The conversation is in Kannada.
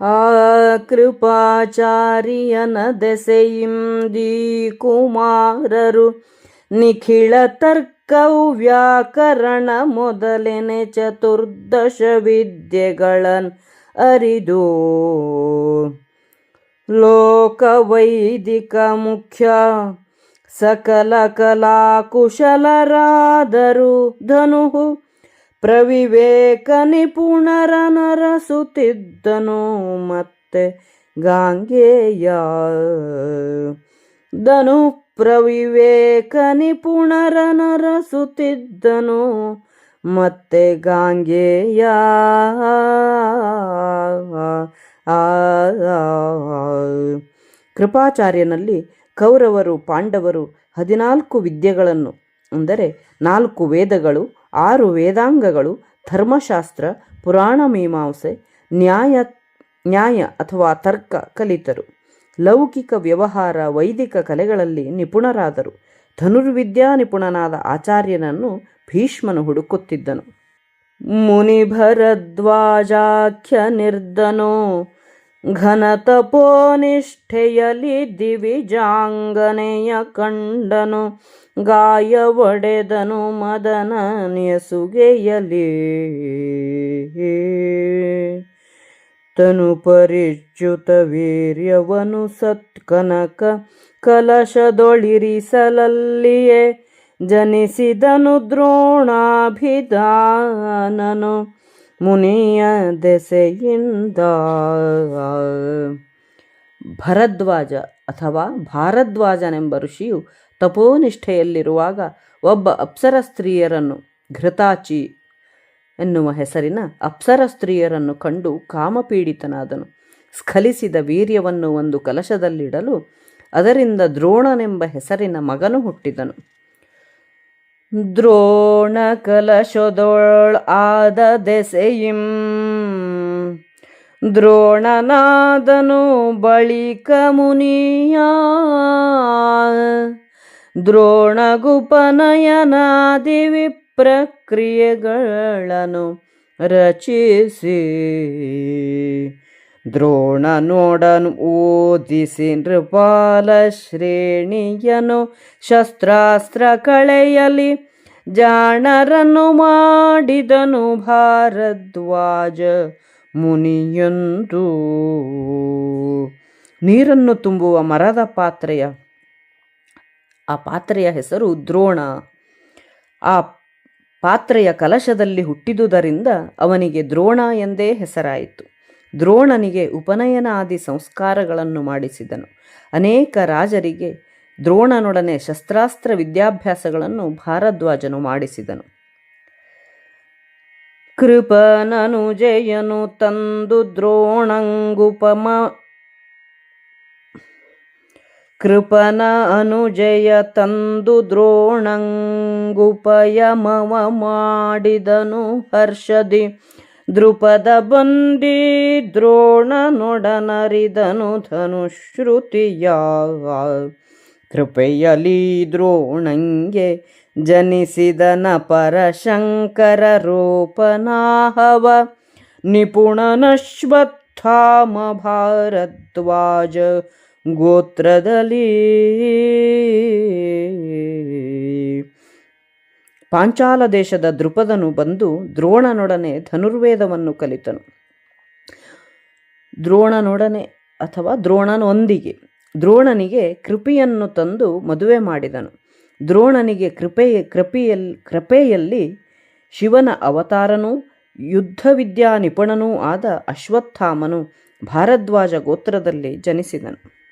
ಆ ಕೃಪಾಚಾರ್ಯನ ದೆಸೆಯಿಂದಿ ಕುಮಾರರು ನಿಖಿಳ ತರ್ಕವು ವ್ಯಾಕರಣ ಮೊದಲನೆ ಚತುರ್ದಶ ವಿದ್ಯೆಗಳನ್ ಅರಿದು. ಲೋಕವೈದಿಕ ಮುಖ್ಯ ಸಕಲ ಕಲಾ ಕುಶಲರಾದರು ಧನುಹು ಪ್ರವಿವೇಕ ನಿಪುಣರ ನರಸುತ್ತಿದ್ದನು ಮತ್ತೆ ಗಾಂಗೆಯ. ದನು ಪ್ರವಿವೇಕ ನಿಪುಣರ ನರಸುತ್ತಿದ್ದನು ಮತ್ತೆ ಗಾಂಗೆಯ. ಕೃಪಾಚಾರ್ಯನಲ್ಲಿ ಕೌರವರು ಪಾಂಡವರು ಹದಿನಾಲ್ಕು ವಿದ್ಯೆಗಳನ್ನು, ಅಂದರೆ ನಾಲ್ಕು ವೇದಗಳು ಆರು ವೇದಾಂಗಗಳು, ಧರ್ಮಶಾಸ್ತ್ರ, ಪುರಾಣ ಮೀಮಾಂಸೆ, ನ್ಯಾಯ ನ್ಯಾಯ ಅಥವಾ ತರ್ಕ ಕಲಿತರು. ಲೌಕಿಕ ವ್ಯವಹಾರ, ವೈದಿಕ ಕಲೆಗಳಲ್ಲಿ ನಿಪುಣರಾದರು. ಧನುರ್ವಿದ್ಯಾ ನಿಪುಣನಾದ ಆಚಾರ್ಯನನ್ನು ಭೀಷ್ಮನು ಹುಡುಕುತ್ತಿದ್ದನು. ಮುನಿಭರದ್ವಾಜಾಖ್ಯ ನಿರ್ಧನೋ ಘನತಪೋನಿಷ್ಠೆಯಲಿ ದಿವಿಜಾಂಗನೆಯ ಕಂಡನು ಗಾಯ ಒಡೆದನು ಮದನ ನೆಸುಗೆಯಲಿ. ತನು ಪರಿಚ್ಯುತ ವೀರ್ಯವನು ಸತ್ಕನಕ ಕಲಶದೊಳಿರಿಸಲಲ್ಲಿಯೇ ಜನಿಸಿದನು ದ್ರೋಣಾಭಿಧಾನನು. ಮುನಿಯ ದೆಸೆಯಿಂದ ಭರದ್ವಾಜ ಅಥವಾ ಭಾರದ್ವಾಜನೆಂಬ ಋಷಿಯು ತಪೋನಿಷ್ಠೆಯಲ್ಲಿರುವಾಗ ಒಬ್ಬ ಅಪ್ಸರ ಸ್ತ್ರೀಯರನ್ನು ಘೃತಾಚಿ ಎನ್ನುವ ಹೆಸರಿನ ಅಪ್ಸರ ಸ್ತ್ರೀಯರನ್ನು ಕಂಡು ಕಾಮಪೀಡಿತನಾದನು. ಸ್ಖಲಿಸಿದ ವೀರ್ಯವನ್ನು ಒಂದು ಕಲಶದಲ್ಲಿಡಲು ಅದರಿಂದ ದ್ರೋಣನೆಂಬ ಹೆಸರಿನ ಮಗನು ಹುಟ್ಟಿದನು. ದ್ರೋಣ ಕಲಶದೊಳ್ ಆದ ದೆಸೆಯಿಂ ದ್ರೋಣನಾದನು ಬಳಿಕ ಮುನಿಯ. ದ್ರೋಣಗುಪನಯನಾದಿ ವಿಪ್ರಕ್ರಿಯೆಗಳನ್ನು ರಚಿಸಿ. ದ್ರೋಣ ನೋಡನು ಓದಿಸಿ ನೃಪಾಲ ಶ್ರೇಣಿಯನು ಶಸ್ತ್ರಾಸ್ತ್ರ ಕಳೆಯಲಿ ಜಾಣರನ್ನು ಮಾಡಿದನು ಭಾರದ್ವಾಜ ಮುನಿಯಂದು. ನೀರನ್ನು ತುಂಬುವ ಮರದ ಪಾತ್ರೆಯ, ಆ ಪಾತ್ರೆಯ ಹೆಸರು ದ್ರೋಣ. ಆ ಪಾತ್ರೆಯ ಕಲಶದಲ್ಲಿ ಹುಟ್ಟಿದುದರಿಂದ ಅವನಿಗೆ ದ್ರೋಣ ಎಂದೇ ಹೆಸರಾಯಿತು. ದ್ರೋಣನಿಗೆ ಉಪನಯನಾದಿ ಸಂಸ್ಕಾರಗಳನ್ನು ಮಾಡಿಸಿದನು. ಅನೇಕ ರಾಜರಿಗೆ ದ್ರೋಣನೊಡನೆ ಶಸ್ತ್ರಾಸ್ತ್ರ ವಿದ್ಯಾಭ್ಯಾಸಗಳನ್ನು ಭಾರದ್ವಾಜನು ಮಾಡಿಸಿದನು. ಕೃಪನನುಜಯನು ತಂದು ದ್ರೋಣಂಗುಪಮ ಕೃಪನ ಅನುಜಯ ತಂದು ದ್ರೋಣಂಗುಪಯಮವ ಮಾಡಿದನು ಹರ್ಷದಿ. ದೃಪದ ಬಂದಿ ದ್ರೋಣನೊಡನರಿದನು ಧನುಶ್ರುತಿಯಾಗ ಧನುಶ್ರುತಿಯ ಕೃಪೆಯಲಿ ದ್ರೋಣಂಗೆ ಜನಿಸಿದನ ಪರಶಂಕರ ರೂಪನಾಹವ. ನಿಪುಣನಶ್ವತ್ಥಾಮ ಭಾರದ್ವಾಜ ಗೋತ್ರದಲ್ಲಿ. ಪಾಂಚಾಲ ದೇಶದ ದೃಪದನು ಬಂದು ದ್ರೋಣನೊಡನೆ ಧನುರ್ವೇದವನ್ನು ಕಲಿತನು. ದ್ರೋಣನೊಡನೆ ಅಥವಾ ದ್ರೋಣನೊಂದಿಗೆ. ದ್ರೋಣನಿಗೆ ಕೃಪೆಯನ್ನು ತಂದು ಮದುವೆ ಮಾಡಿದನು. ದ್ರೋಣನಿಗೆ ಕೃಪೆಯ, ಕೃಪೆಯಲ್, ಕೃಪೆಯಲ್ಲಿ ಶಿವನ ಅವತಾರನೂ, ಯುದ್ಧವಿದ್ಯಾ ನಿಪುಣನೂ ಆದ ಅಶ್ವತ್ಥಾಮನು ಭಾರದ್ವಾಜ ಗೋತ್ರದಲ್ಲಿ ಜನಿಸಿದನು.